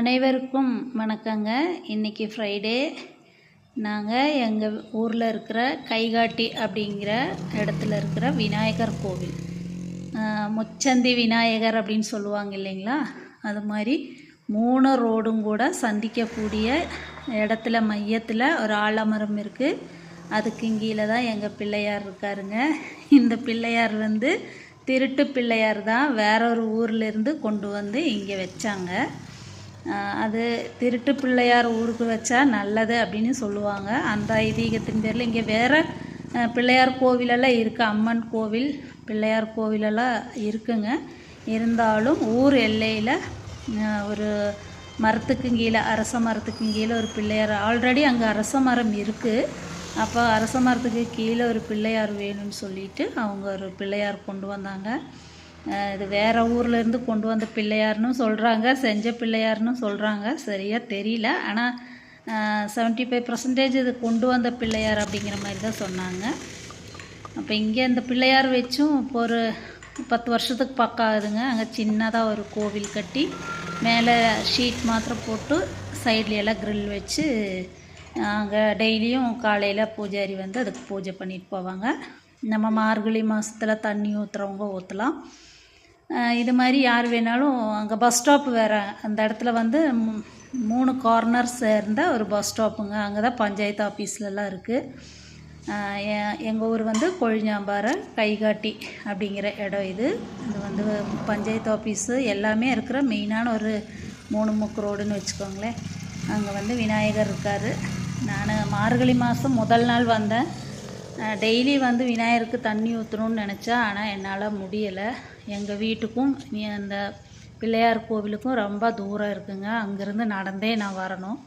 அனைவருக்கும் வணக்கங்க. இன்றைக்கி ஃப்ரைடே நாங்கள் எங்கள் ஊரில் இருக்கிற கைகாட்டி அப்படிங்கிற இடத்துல இருக்கிற விநாயகர் கோவில். முச்சந்தி விநாயகர் அப்படின்னு சொல்லுவாங்க இல்லைங்களா? அது மாதிரி மூணு ரோடும் கூட சந்திக்கக்கூடிய இடத்துல மையத்தில் ஒரு ஆலமரம் இருக்குது அதுக்கு கீழே தான் எங்கள் பிள்ளையார் இருக்காருங்க. இந்த பிள்ளையார் வந்து திருட்டு பிள்ளையார் தான் வேறொரு ஊர்லேருந்து கொண்டு வந்து இங்கே வச்சாங்க. அது திருட்டு பிள்ளையார் ஊருக்கு வச்சா நல்லது அப்படின்னு சொல்லுவாங்க. அந்த ஐதீகத்தின் பேரில் இங்கே வேறு பிள்ளையார் கோவிலெல்லாம் இருக்குது அம்மன் கோவில் பிள்ளையார் கோவிலெல்லாம் இருக்குங்க. இருந்தாலும் ஊர் எல்லையில் ஒரு மரத்துக்கு கீழே அரச மரத்துக்கு கீழே ஒரு பிள்ளையார் ஆல்ரெடி அங்கே அரச மரம் இருக்குது அப்போ அரச மரத்துக்கு கீழே ஒரு பிள்ளையார் வேணும்னு சொல்லிட்டு அவங்க ஒரு பிள்ளையார் கொண்டு வந்தாங்க. இது வேறு ஊர்லேருந்து கொண்டு வந்த பிள்ளையார்னு சொல்கிறாங்க செஞ்ச பிள்ளையார்னு சொல்கிறாங்க சரியாக தெரியல. ஆனால் செவன்ட்டி ஃபைவ் பர்சன்டேஜ் இது கொண்டு வந்த பிள்ளையார் அப்படிங்கிற மாதிரி தான் சொன்னாங்க. அப்போ இங்கே இந்த பிள்ளையார் வச்சும் இப்போ ஒரு பத்து வருஷத்துக்கு பக்கம் ஆகுதுங்க. அங்கே சின்னதாக ஒரு கோவில் கட்டி மேலே ஷீட் மாத்திரம் போட்டு சைட்லையெல்லாம் க்ரில் வச்சு அங்கே டெய்லியும் காலையில் பூஜாரி வந்து அதுக்கு பூஜை பண்ணிட்டு போவாங்க. நம்ம மார்கழி மாதத்தில் தண்ணி ஊற்றுறவங்க ஊற்றலாம் இது மாதிரி யார் வேணாலும் அங்கே பஸ் ஸ்டாப் வேறு அந்த இடத்துல வந்து மூணு கார்னர் சேர்ந்த ஒரு பஸ் ஸ்டாப்புங்க அங்கே தான் பஞ்சாயத்து ஆஃபீஸ்லலாம் இருக்குது எங்கள் ஊர் வந்து கொழிஞ்சாம்பாறை கைகாட்டி அப்படிங்கிற இடம் இது. இது வந்து பஞ்சாயத்து ஆஃபீஸு எல்லாமே இருக்கிற மெயினான ஒரு மூணு முக்கு ரோடுன்னு வச்சுக்கோங்களேன். அங்கே வந்து விநாயகர் இருக்கார். நான் மார்கழி மாதம் முதல் நாள் வந்தேன். டெய்லி வந்து விநாயகருக்கு தண்ணி ஊற்றணும்னு நினச்சா ஆனால் என்னால் முடியலை. எங்கள் வீட்டுக்கும் நீ அந்த பிள்ளையார் கோவிலுக்கும் ரொம்ப தூரம் இருக்குங்க. அங்கேருந்து நடந்தே நான் வரணும்.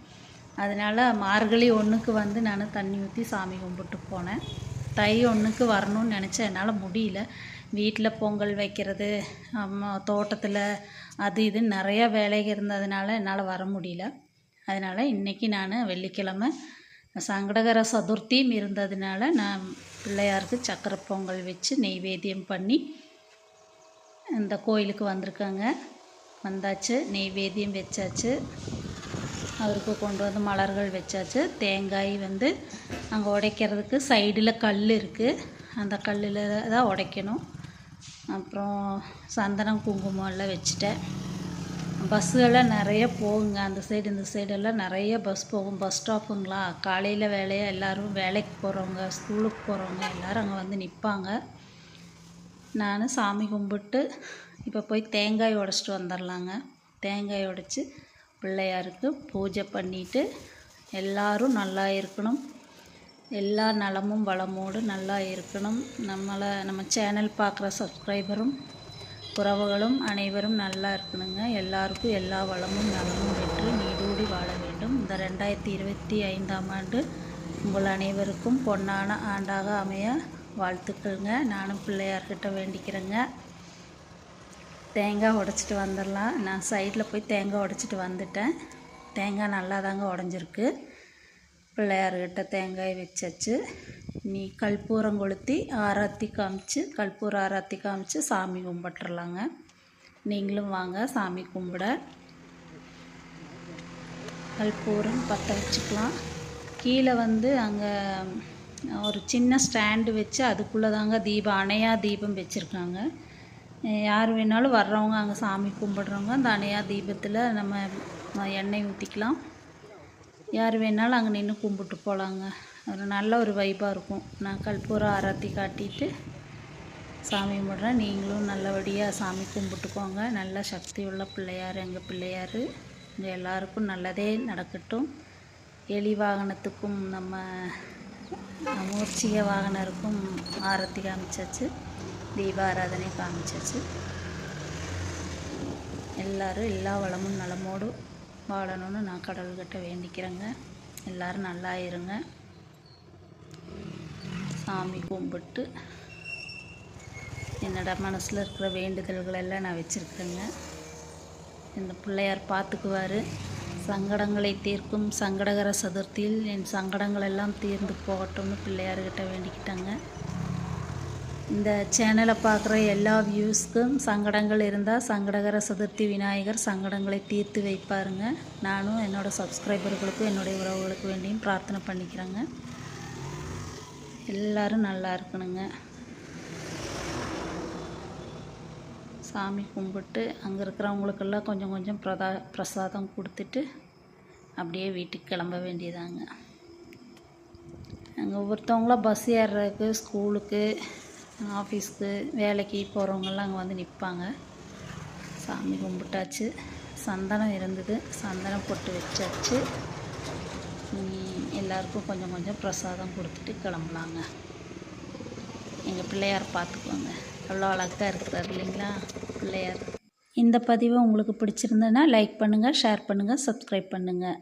அதனால் மார்கழி ஒன்றுக்கு வந்து நான் தண்ணி ஊற்றி சாமி கும்பிட்டு போனேன். தை ஒன்றுக்கு வரணும்னு நினச்சேன் என்னால் முடியல. வீட்டில் பொங்கல் வைக்கிறது அம்மா தோட்டத்தில் அது இது நிறையா வேலைகள் இருந்ததுனால என்னால் வர முடியல. அதனால் இன்றைக்கி நான் வெள்ளிக்கிழமை சங்கடகர சதுர்த்தியும் இருந்ததுனால நான் பிள்ளையாருக்கு சக்கரை பொங்கல் வச்சு நெய்வேத்தியம் பண்ணி இந்த கோயிலுக்கு வந்திருக்காங்க. வந்தாச்சு நெய்வேத்தியம் வச்சாச்சு. அவருக்கு கொண்டு வந்து மலர்கள் வச்சாச்சு. தேங்காய் வந்து அங்கே உடைக்கிறதுக்கு சைடில் கல் இருக்குது அந்த கல்லில் தான் உடைக்கணும். அப்புறம் சந்தனம் குங்குமம் எல்லாம் வச்சுட்டேன். பஸ்ஸுகள்லாம் நிறைய போகுங்க. அந்த சைடு இந்த சைடெல்லாம் நிறைய பஸ் போகும். பஸ் ஸ்டாப்புங்களா காலையில் வேலையாக எல்லோரும் வேலைக்கு போகிறவங்க ஸ்கூலுக்கு போகிறவங்க எல்லோரும் அங்கே வந்து நிற்பாங்க நான் சாமி கும்பிட்டு இப்போ போய் தேங்காய் உடச்சிட்டு வந்துடலாங்க தேங்காய் உடைச்சி பிள்ளையாருக்கு பூஜை பண்ணிவிட்டு எல்லாரும் நல்லா இருக்கணும். எல்லா நலமும் வளமோடு நல்லா இருக்கணும். நம்மளை நம்ம சேனல் பார்க்குற சப்ஸ்கிரைபரும் உறவுகளும் அனைவரும் நல்லா இருக்கணுங்க. எல்லாருக்கும் எல்லா வளமும் நலமும் பெற்று நீடூடி வாழ வேண்டும். இந்த ரெண்டாயிரத்தி இருபத்தி ஐந்தாம் ஆண்டு உங்கள் அனைவருக்கும் பொன்னான ஆண்டாக அமைய வாழ்த்துக்கள்ங்க. நானும் பிள்ளையார்கிட்ட வேண்டிக்கிறேங்க. தேங்காய் உடச்சிட்டு வந்துடலாம். நான் சைடில் போய் தேங்காய் உடச்சிட்டு வந்துட்டேன். தேங்காய் நல்லா தாங்க உடஞ்சிருக்கு. பிள்ளையார்கிட்ட தேங்காய் வச்சாச்சு. கற்பூரம் கொளுத்தி ஆராத்தி காமிச்சு கற்பூர ஆராத்தி காமிச்சு சாமி கும்பிட்டுறலாங்க. நீங்களும் வாங்க சாமி கும்பிட. கற்பூரம் பற்ற வச்சுக்கலாம். கீழே வந்து அங்கே ஒரு சின்ன ஸ்டாண்டு வச்சு அதுக்குள்ளே தாங்க தீபம் அணையா தீபம் வச்சுருக்காங்க. யார் வேணாலும் வர்றவங்க அங்கே சாமி கும்பிட்றவங்க அந்த அணையா தீபத்தில் நம்ம எண்ணெய் ஊற்றிக்கலாம் யார் வேணாலும் அங்கே நின்று கும்பிட்டு போகலாங்க ஒரு நல்ல ஒரு வைப்பாக இருக்கும். நான் கற்பூரம் ஆராத்தி காட்டிட்டு சாமி கும்பிட்றேன். நீங்களும் நல்லபடியாக சாமி கும்பிட்டுக்கோங்க. நல்ல சக்தி உள்ள பிள்ளையார் எங்கள் பிள்ளையார். இங்கே எல்லாருக்கும் நல்லதே நடக்கட்டும். எலி வாகனத்துக்கும் நம்ம மூர்ச்சிக வாகனருக்கும் ஆரத்தி காமிச்சாச்சு. தீபாராதனை காமிச்சாச்சு. எல்லோரும் எல்லா வளமும் நலமோடு வாழணும்னு நான் கடவுள்கிட்ட வேண்டிக்கிறேங்க. எல்லாரும் நல்லா இருங்க. சாமி கும்பிட்டு என்னோட மனசில் இருக்கிற வேண்டுதல்கள் எல்லாம் நான் வச்சுருக்கேங்க. இந்த பிள்ளையார் பார்த்துக்குவார். சங்கடங்களை தீர்க்கும் சங்கடகர சதுர்த்தியில் என் சங்கடங்கள் எல்லாம் தீர்ந்து போகட்டும்னு பிள்ளையார்கிட்ட வேண்டிக்கிட்டாங்க. இந்த சேனலை பார்க்குற எல்லா வியூஸ்க்கும் சங்கடங்கள் இருந்தால் சங்கடகர சதுர்த்தி விநாயகர் சங்கடங்களை தீர்த்து வைப்பாருங்க. நானும் என்னோடய சப்ஸ்கிரைபர்களுக்கும் என்னுடைய உறவுகளுக்கு வேண்டியும் பிரார்த்தனை பண்ணிக்கிறேங்க. எல்லாரும் நல்லா இருக்கணுங்க. சாமி கும்பிட்டு அங்கே இருக்கிறவங்களுக்கெல்லாம் கொஞ்சம் கொஞ்சம் பிரதா பிரசாதம் கொடுத்துட்டு அப்படியே வீட்டுக்கு கிளம்ப வேண்டியதாங்க. அங்கே ஒவ்வொருத்தவங்களாம் பஸ் ஏறுறதுக்கு ஸ்கூலுக்கு ஆஃபீஸ்க்கு வேலைக்கு போகிறவங்கெல்லாம் அங்கே வந்து நிற்பாங்க சாமி கும்பிட்டாச்சு. சந்தனம் இருந்தது. சந்தனம் போட்டு வச்சாச்சு. எல்லாருக்கும் கொஞ்சம் கொஞ்சம் பிரசாதம் கொடுத்துட்டு கிளம்பலாங்க. எங்கள் பிள்ளையார் பார்த்துக்கோங்க. எவ்வளோ அழகாக இருக்கிறார் இல்லைங்களா பிள்ளையார். இந்த பதிவு உங்களுக்கு பிடிச்சிருந்ததுன்னா லைக் பண்ணுங்கள் ஷேர் பண்ணுங்கள் சப்ஸ்கிரைப் பண்ணுங்கள்